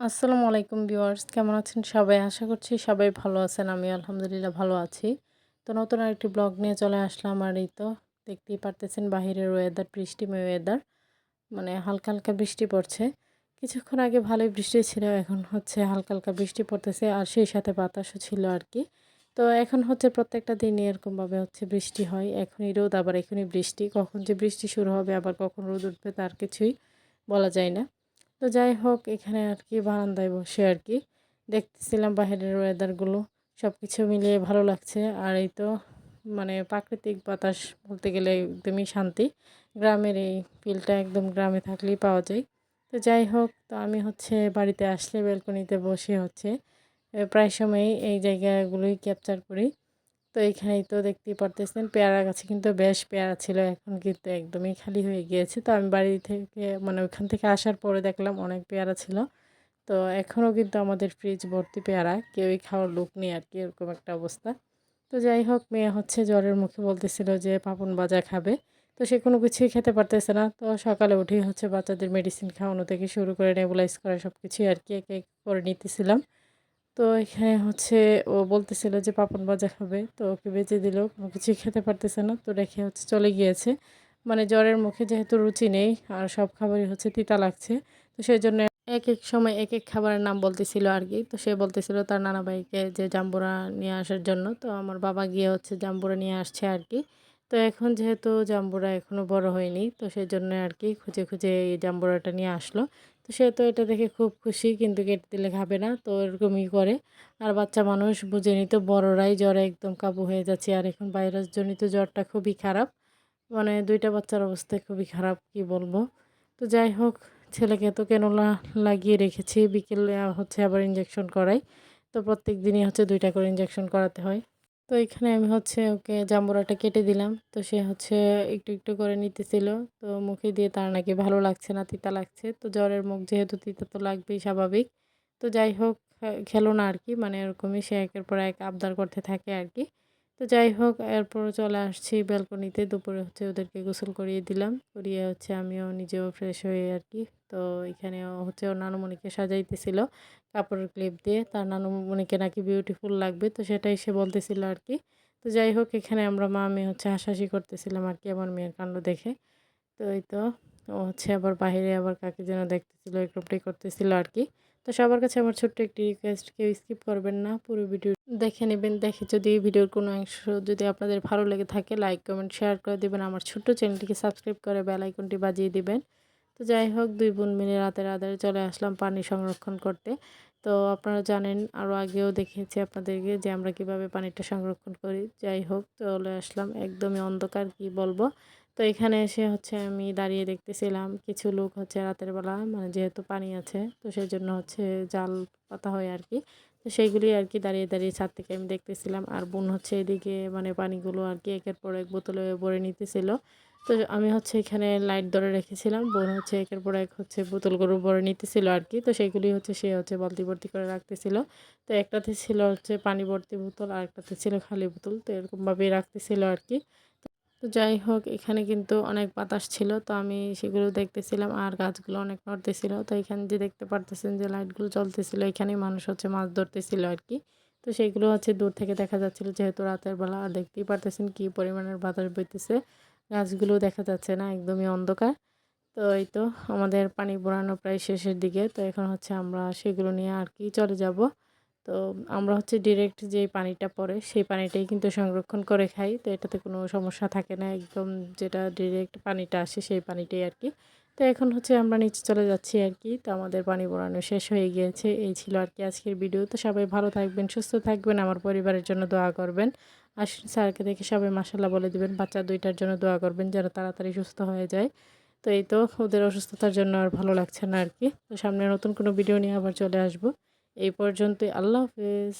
আসসালামু আলাইকুম ভিউয়ার্স, কেমন আছেন সবাই? আশা করছি সবাই ভালো আছেন আমি আলহামদুলিল্লাহ ভালো আছি। তো নতুন আরেকটি ব্লগ নিয়ে চলে আসলাম আর এই তো দেখতেই পারতেছেন বাহিরের ওয়েদার বৃষ্টিময় ওয়েদার মানে হালকা হালকা বৃষ্টি পড়ছে। কিছুক্ষণ আগে ভালোই বৃষ্টি ছিল, এখন হচ্ছে হালকা হালকা বৃষ্টি পড়তেছে আর সেই সাথে বাতাসও ছিল আর কি। তো এখন হচ্ছে প্রত্যেকটা দিনই এরকমভাবে হচ্ছে বৃষ্টি হয়, এখনই রোদ, আবার এখনই বৃষ্টি। কখন যে বৃষ্টি শুরু হবে, আবার কখন রোদ উঠবে তার কিছুই বলা যায় না। তো যাই হোক, এখানে আর কি বারান্দায় বসে আর কি দেখতেছিলাম বাইরের ওয়েদারগুলো সব কিছু মিলিয়ে ভালো লাগছে। আর এই তো মানে প্রাকৃতিক বাতাস বলতে গেলে একদমই শান্তি। গ্রামের এই ফিলটা একদম গ্রামে থাকলেই পাওয়া যায়। তো যাই হোক, তো আমি হচ্ছে বাড়িতে আসলে ব্যালকনিতে বসে হচ্ছে। প্রায় সময়ই এই জায়গাগুলোই ক্যাপচার করি। তো এইখানেই তো দেখতেই পারতেছেন পেয়ারা গাছে কিন্তু বেশ পেয়ারা ছিল, এখন কিন্তু একদমই খালি হয়ে গিয়েছে। তো আমি বাড়ি থেকে মানে ওইখান থেকে আসার পরে দেখলাম অনেক পেয়ারা ছিল। তো এখনও কিন্তু আমাদের ফ্রিজ ভর্তি পেয়ারা, কেউই খাওয়ার লোক নেই আর কি, এরকম একটা অবস্থা। তো যাই হোক, মেয়ে হচ্ছে জ্বরের মুখে বলতেছিল যে পাপন বাজা খাবে। তো সে কোনো কিছুই খেতে পারতেছে না। তো সকালে উঠেই হচ্ছে বাচ্চাদের মেডিসিন খাওয়ানো থেকে শুরু করে নেবুলাইজ করা সব কিছুই আর কি এক করে নিতেছিলাম। তো এখানে হচ্ছে ও বলতেছিল যে পাপন ভাজা খাবে। তো ওকে বেঁচে দিল কোনো কিছুই খেতে পারতেছে না। তো রেখে হচ্ছে চলে গিয়েছে। মানে জ্বরের মুখে যেহেতু রুচি নেই, আর সব খাবারই হচ্ছে তিতা লাগছে। তো সেই জন্য এক এক সময় এক এক খাবারের নাম বলতেছিল আর কি। তো সে বলতেছিল তার নানা ভাইকে যে জাম্বুরা নিয়ে আসার জন্য। তো আমার বাবা গিয়ে হচ্ছে জাম্বুরা নিয়ে আসছে আর কি। তো এখন যেহেতু জাম্বুরা এখনও বড় হয়নি, তো সেই জন্য আর কি খুঁজে খুঁজে এই জাম্বুরাটা নিয়ে আসলো। তো সে তো এটা দেখে খুব খুশি, কিন্তু কেটে দিলে খাবে না, তো এরকমই করে। আর বাচ্চা মানুষ বুঝে নিত বড়রাই জ্বরে একদম কাবু হয়ে যাচ্ছে, আর এখন ভাইরাস জনিত জ্বরটা খুবই খারাপ। মানে দুইটা বাচ্চার অবস্থা খুবই খারাপ, কি বলব। তো যাই হোক, ছেলেকে তো কেনলা লাগিয়ে রেখেছি, বিকেলে হচ্ছে আবার ইঞ্জেকশন করাই। তো প্রত্যেক দিনই হচ্ছে দুইটা করে ইঞ্জেকশন করাতে হয়। তো এখানে আমি হচ্ছে ওকে জাম্বুরাটা কেটে দিলাম। তো সে হচ্ছে একটু একটু করে নিতেছিল। তো মুখে দিয়ে তার নাকি ভালো লাগছে না, তিতা লাগছে। তো জ্বরের মুখ যেহেতু তিতা তো লাগবেই, স্বাভাবিক। তো যাই হোক খেলো না আর কি। মানে এরকমই সে একের পর এক আবদার করতে থাকে আর কি। তো যাই হোক এরপর চলে আসছি ব্যালকনিতে দুপুরে হচ্ছে ওদেরকে গোসল করিয়ে দিলাম। করিয়ে হচ্ছে আমিও নিজেও ফ্রেশ হয়ে আর কি। তো এখানেও হচ্ছে ওর নানুমণিকে সাজাইতেছিল কাপড়ের ক্লিপ দিয়ে। তার নানুমণিকে নাকি বিউটিফুল লাগবে, তো সেটাই সে বলতেছিল আর কি। তো যাই হোক, এখানে আমরা মা মেয়ে হচ্ছে হাসাহাসি করতেছিলাম আর কি আমার মেয়ের কাণ্ড দেখে। তো এই তো, ও হচ্ছে আবার বাহিরে আবার কাকে যেন দেখতেছিল এরকমটাই করতেছিল আর কি। তো সবার কাছে আমার ছোট্ট একটি রিকোয়েস্ট কেউ স্কিপ করবেন না, পুরো ভিডিও দেখে নেবেন। দেখে যদি ভিডিওর কোনো অংশ যদি আপনাদের ভালো লেগে থাকে লাইক কমেন্ট শেয়ার করে দেবেন। আমার ছোট্ট চ্যানেলটিকে সাবস্ক্রাইব করে বেল আইকনটি বাজিয়ে দিবেন। তো যাই হোক, দুই বোন মিলে রাতের আধারে চলে আসলাম পানি সংরক্ষণ করতে। তো আপনারা জানেন আরও আগেও দেখিয়েছি আপনাদেরকে যে আমরা কীভাবে পানিটা সংরক্ষণ করি। যাই হোক, চলে আসলাম একদমই অন্ধকার, কি বলব? তো এখানে এসে হচ্ছে আমি দাঁড়িয়ে দেখতেছিলাম, কিছু লোক হচ্ছে রাতের বেলা মানে যেহেতু পানি আছে, তো সেই জন্য হচ্ছে জাল পাতা হয় আর কি। তো সেইগুলি আর কি দাঁড়িয়ে দাঁড়িয়ে ছাদ থেকে আমি দেখতেছিলাম, আর বোন হচ্ছে এদিকে মানে পানিগুলো আর কি একের পর এক বোতলে ভরে নিতেছিল। তো আমি হচ্ছে এখানে লাইট ধরে রেখেছিলাম, বোন হচ্ছে একের পর এক হচ্ছে বোতল বোতলগুলো ভরে নিতেছিল আর কি। তো সেইগুলি হচ্ছে সে হচ্ছে বালতি ভর্তি করে রাখতেছিল। তো একটাতে ছিল হচ্ছে পানি ভর্তি বোতল আর একটাতে ছিল খালি বোতল। তো এরকমভাবেই রাখতেছিল আর কি। তো যাই হোক, এখানে কিন্তু অনেক বাতাস ছিল। তো আমি সেগুলো দেখতেছিলাম আর গাছগুলো অনেক নড়তেছিল। তো এখানে যে দেখতে পারতেছেন যে লাইটগুলো চলতেছিল এখানেই মানুষ হচ্ছে মাছ ধরতেছিল আর কি। তো সেইগুলো হচ্ছে দূর থেকে দেখা যাচ্ছিল যেহেতু রাতের বেলা। আর দেখতেই পারতেছেন কী পরিমাণের বাতাস বইতেছে। গাছগুলো দেখা যাচ্ছে না, একদমই অন্ধকার। তো এই তো আমাদের পানি বোড়ানো প্রায় শেষের দিকে। তো এখন হচ্ছে আমরা সেগুলো নিয়ে আর কি চলে যাব। তো আমরা হচ্ছে ডিরেক্ট যে পানিটা পড়ে, সেই পানিটাই কিন্তু সংরক্ষণ করে খাই। তো এটাতে কোনো সমস্যা থাকে না, একদম যেটা ডিরেক্ট পানিটা আসে সেই পানিটাই আর কি। তো এখন হচ্ছে আমরা নিচে চলে যাচ্ছি আর কি। তো আমাদের পানি বোড়ানো শেষ হয়ে গিয়েছে। এই ছিল আর কি আজকের ভিডিও তো সবাই ভালো থাকবেন, সুস্থ থাকবেন, আমার পরিবারের জন্য দোয়া করবেন। আর স্যারকে দেখে সবাই মাসাল্লাহ বলে দিবেন, বাচ্চা দুইটার জন্য দোয়া করবেন যেন তাড়াতাড়ি সুস্থ হয়ে যায়। তো এই তো ওদের অসুস্থতার জন্য আর ভালো লাগছে না আর কি। তো সামনে নতুন কোনো ভিডিও নিয়ে আবার চলে আসব। এই পর্যন্তই, আল্লাহ হাফেজ।